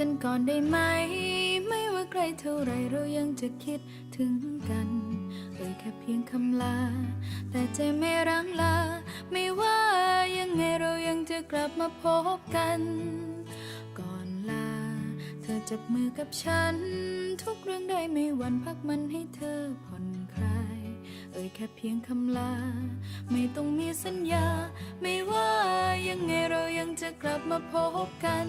กันก่อนได้ไหม ไม่ว่าไกลเท่าไรเรายังจะคิดถึงกันเอ่ยแค่เพียงคำลา แต่ใจไม่รังลา ไม่ว่ายังไงเรายังจะกลับมาพบกัน ก่อนลา เธอจับมือกับฉัน ทุกเรื่องได้ไม่วันพักมันให้เธอผ่อนคลาย เอ่ยแค่เพียงคำลา ไม่ต้องมีสัญญา ไม่ว่ายังไงเรายังจะกลับมาพบกัน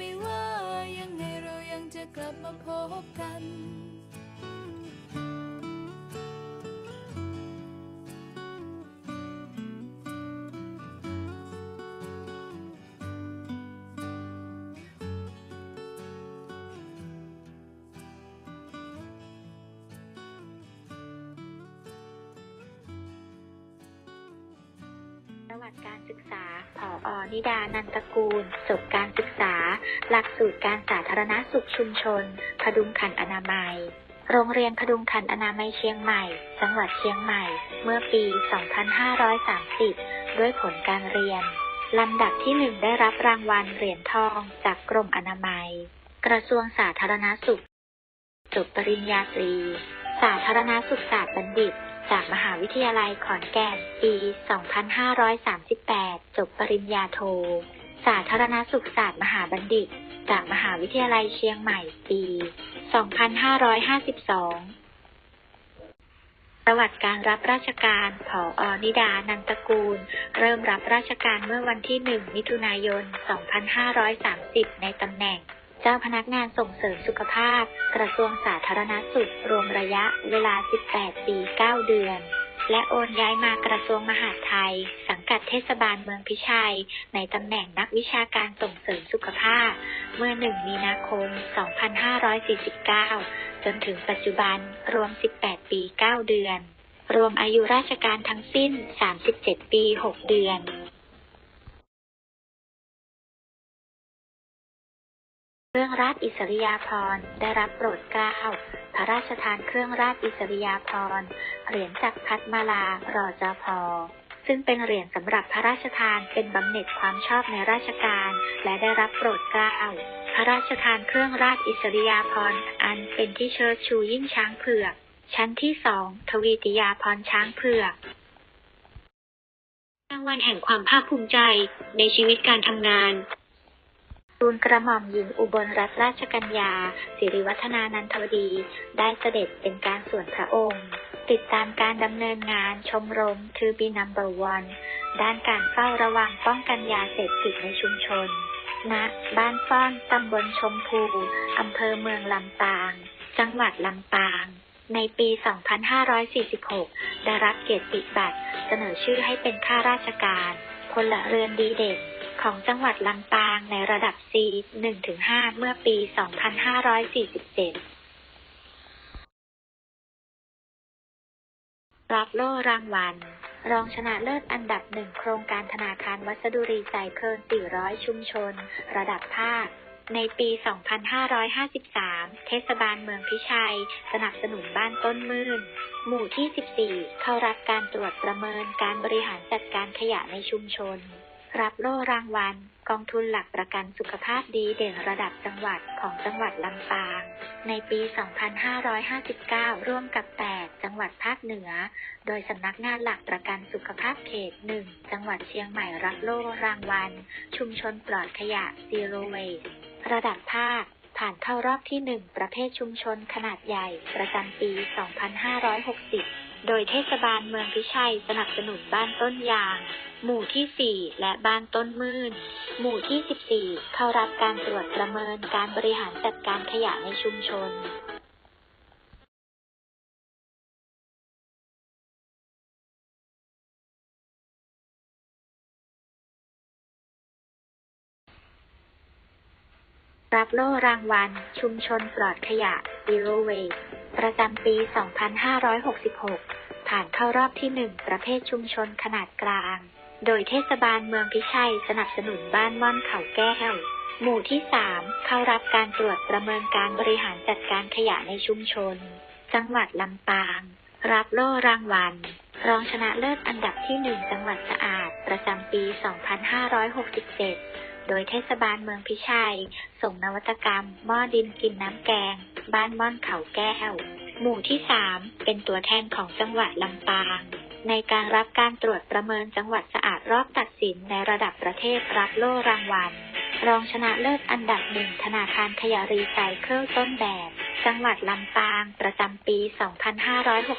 ไม่ว่ายังไงเรายังจะกลับมาพบกัน วัติการศึกษาผออนิดา นันตกูลจบการศึกษา หลักสูตรการสาธารณสุขชุมชน พดุงขันอนามัย โรงเรียนพดุงขันอนามัยเชียงใหม่ จังหวัดเชียงใหม่ เมื่อปี 2530 ด้วยผลการเรียน ลำดับที่หนึ่งได้รับรางวัลเหรียญทองจากกรมอนามัย กระทรวงสาธารณสุข จบปริญญาตรี สาธารณสุขศาสตร์บัณฑิต จากมหาวิทยาลัยขอนแก่น ปี 2538 จบปริญญาโท สาธารณสุขศาสตร์มหาบัณฑิต จากมหาวิทยาลัยเชียงใหม่ ปี 2552 ประวัติการรับราชการ ผออนิดา นันตกูล เริ่มรับราชการเมื่อวันที่ 1 มิถุนายน 2530 ในตำแหน่ง เจ้าพนักงานส่งเสริมสุขภาพ กระทรวงสาธารณสุข รวมระยะเวลา 18 ปี 9 เดือน และโอนย้ายมากระทรวงมหาดไทย สังกัดเทศบาลเมืองพิชัย ในตำแหน่งนักวิชาการส่งเสริมสุขภาพ เมื่อ 1 มีนาคม 2549 จนถึงปัจจุบันรวม 18 ปี 9 เดือน รวมอายุราชการทั้งสิ้น 37 ปี 6 เดือน รื่องราชอิสริยาภรณ์ได้รับโปรดเกล้าพระราชทานเครื่องราชอิสริยาภรณ์เหรียญจักรพัดมาลารอจพซึ่งเป็นเหรียญสำหรับพระราชทานเป็นบำเหน็จความชอบในราชการและได้รับโปรดเกล้าพระราชทานเครื่องราชอิสริยาภรณ์อันเป็นที่เชิดชูยิ่งช้างเผือกชั้นที่สองทวีติยาภรณ์ช้างเผือกรางวัลแห่งความภาคภูมิใจในชีวิตการทำงาน ทูลกระหม่อมหญิงอุบลรัตนราชกัญญา สิริวัฒนานันทวดี ได้เสด็จเป็นการส่วนพระองค์ ติดตามการดำเนินงานชมรมทูบีนัมเบอร์วันด้านการเฝ้าระวังป้องกันยาเสพติดในชุมชน ณ บ้านฟ้อนตำบลชมพู อำเภอเมืองลำปาง จังหวัดลำปาง ในปี 2546 ได้รับเกียรติบัตรเสนอชื่อให้เป็นข้าราชการพลเรือนดีเด่น ของจังหวัดลำปางในระดับ C 1-5 เมื่อปี 2547รับโล่รางวัล รองชนะเลิศอันดับหนึ่งโครงการธนาคารวัสดุรีไซเคิล400 ชุมชน ระดับภาค ในปี 2553 เทศบาลเมืองพิชัย สนับสนุนบ้านต้นมื่น หมู่ที่ 14 เข้ารับการตรวจประเมินการบริหารจัดการขยะในชุมชน รับโล่รางวัล กองทุนหลักประกันสุขภาพดีเด่นระดับจังหวัดของจังหวัดลำปาง ในปี 2559 ร่วมกับ 8 จังหวัดภาคเหนือ โดยสำนักงานหลักประกันสุขภาพเขต 1 จังหวัดเชียงใหม่รับโล่รางวัล ชุมชนปลอดขยะ Zero Waste ระดับภาคผ่านเข้ารอบที่ 1 ประเภทชุมชนขนาดใหญ่ ประจำปี 2560 โดยเทศบาลเมืองพิชัยสนับสนุนบ้านต้นยาง หมู่ที่ 4 และบ้านต้นมื่น หมู่ที่ 14 เข้ารับการตรวจประเมินการบริหารจัดการขยะในชุมชนรับโล่รางวัล ชุมชนปลอดขยะ Zero Waste ประจำปี 2566 ผ่านเข้ารอบที่ 1 ประเภทชุมชนขนาดกลาง โดยเทศบาลเมืองพิชัยสนับสนุนบ้านม่อนเขาแก้ว หมู่ที่ 3 เข้ารับการตรวจประเมินการบริหารจัดการขยะในชุมชน จังหวัดลำปาง รับโล่รางวัล รองชนะเลิศอันดับที่ 1 จังหวัดสะอาด ประจำปี 2567 โดยเทศบาลเมืองพิชัย ส่งนวัตกรรม หม้อดินกินน้ำแกง บ้านม่อนเขาแก้ว หมู่ที่ 3 เป็นตัวแทนของจังหวัดลำปาง ในการรับการตรวจประเมินจังหวัดสะอาดรอบตัดสินในระดับประเทศรับโล่รางวัล รองชนะเลิศอันดับหนึ่งธนาคารขยะรีไซเคิลต้นแบบ จังหวัดลำปางประจำปี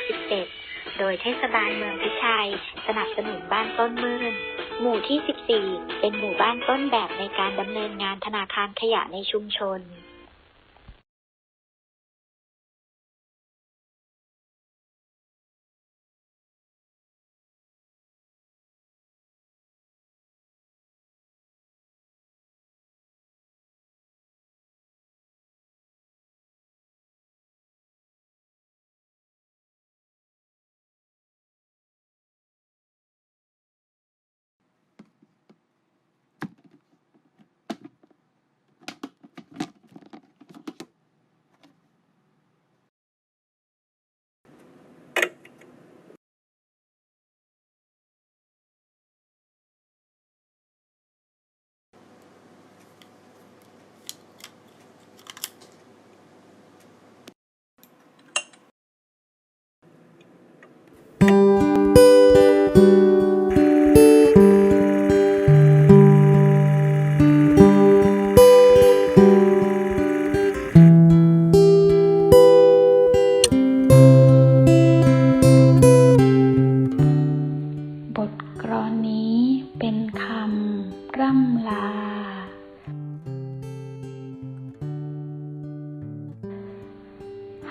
2567 โดยเทศบาลเมืองพิชัย สนับสนุนบ้านต้นมื่น หมู่ที่ 14 เป็นหมู่บ้านต้นแบบในการดำเนินงานธนาคารขยะในชุมชน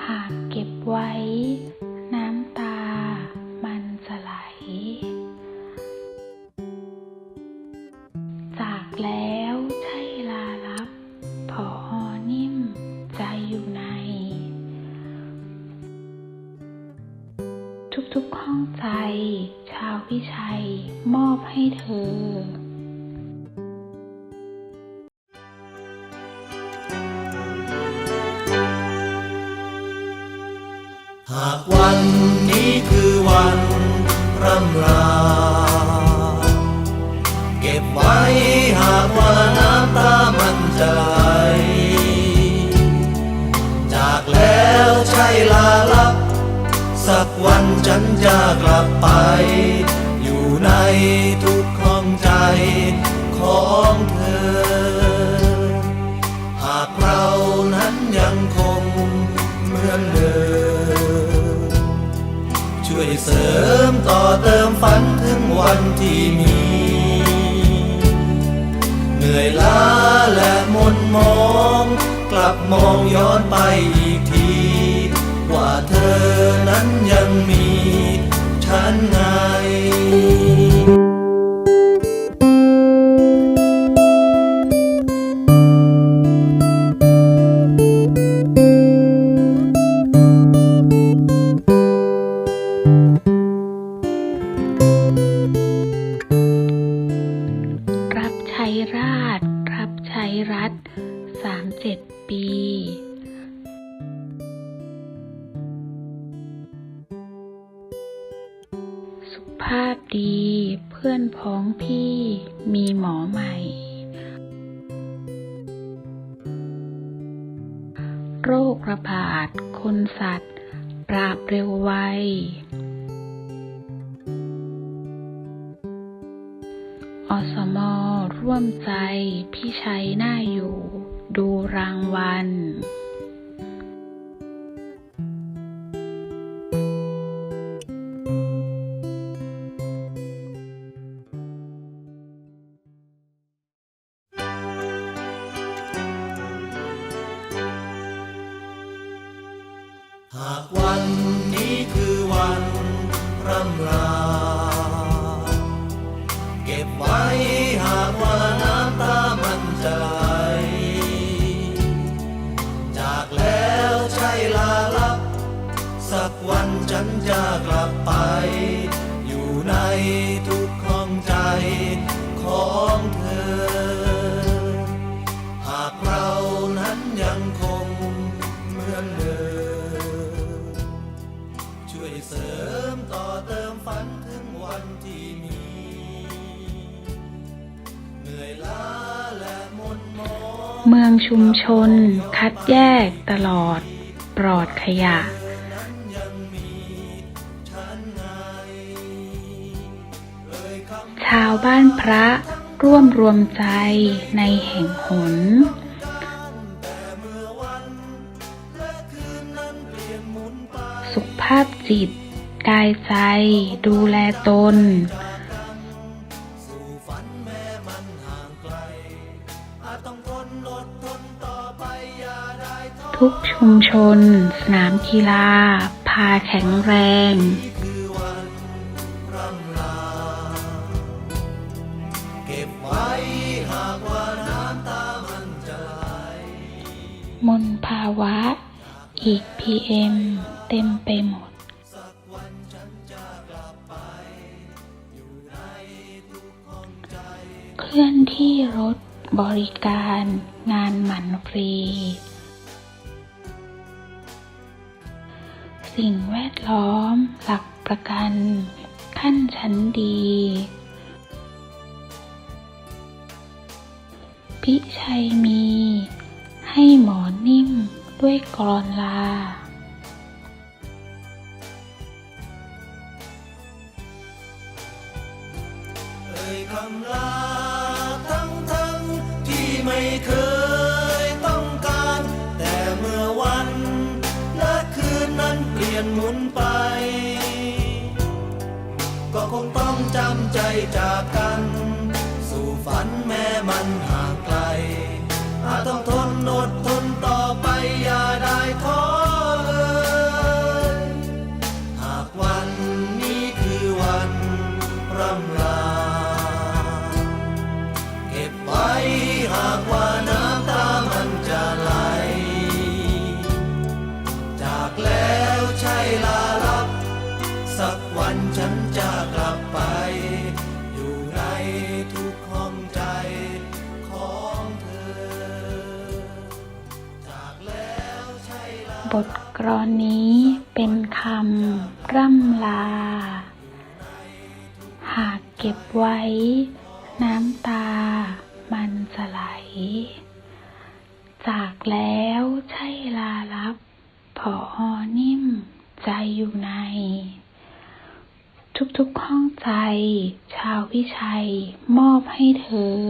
หากเก็บไว้ากวันนี้คือวันร่ำลา เก็บไว้หากว่าน้ำตามันจะไหลจากแล้วใช่ลาลับ สักวันฉันจะกลับไป อยู่ในทุก ริมต่อเติมฝันถึงวันที่มี เหนื่อยล้าและมนมอง กลับมองย้อนไปอีกที ว่าเธอนั้น ดี เพื่อนพ้องพี่มีหมอใหม่ โรคระบาด คนสัตว์ ปราบเร็วไว อสมอร่วมใจ พี่ชัยน่าอยู่ ดูรางวัล เมืองชุมชน คัดแยกตลอด ปลอดขยะ ชาวบ้านพระร่วมรวมใจในแห่งหน สุขภาพจิต กายใจ ดูแลตน ทุกชุมชน สนามกีฬา พาแข็งแรง มลภาวะ อีกพีเอ็มเต็มไปหมดเคลื่อนที่รถบริการงานหมั่นฟรี สิ่งแวดล้อม หลักประกัน ขั้นชั้นดี พิชัยมี ให้หมอนิ่มด้วยกรอนลา ยนหมุนไป ก็คงต้องจำใจจากกัน อนนี้เป็นคำร่ำลา หากเก็บไว้ น้ำตามันจะไหล จากแล้วใช่ลาลับพออนิ่มใจอยู่ใน ทุกๆห้องใจ ชาวพิชัยมอบให้เธอ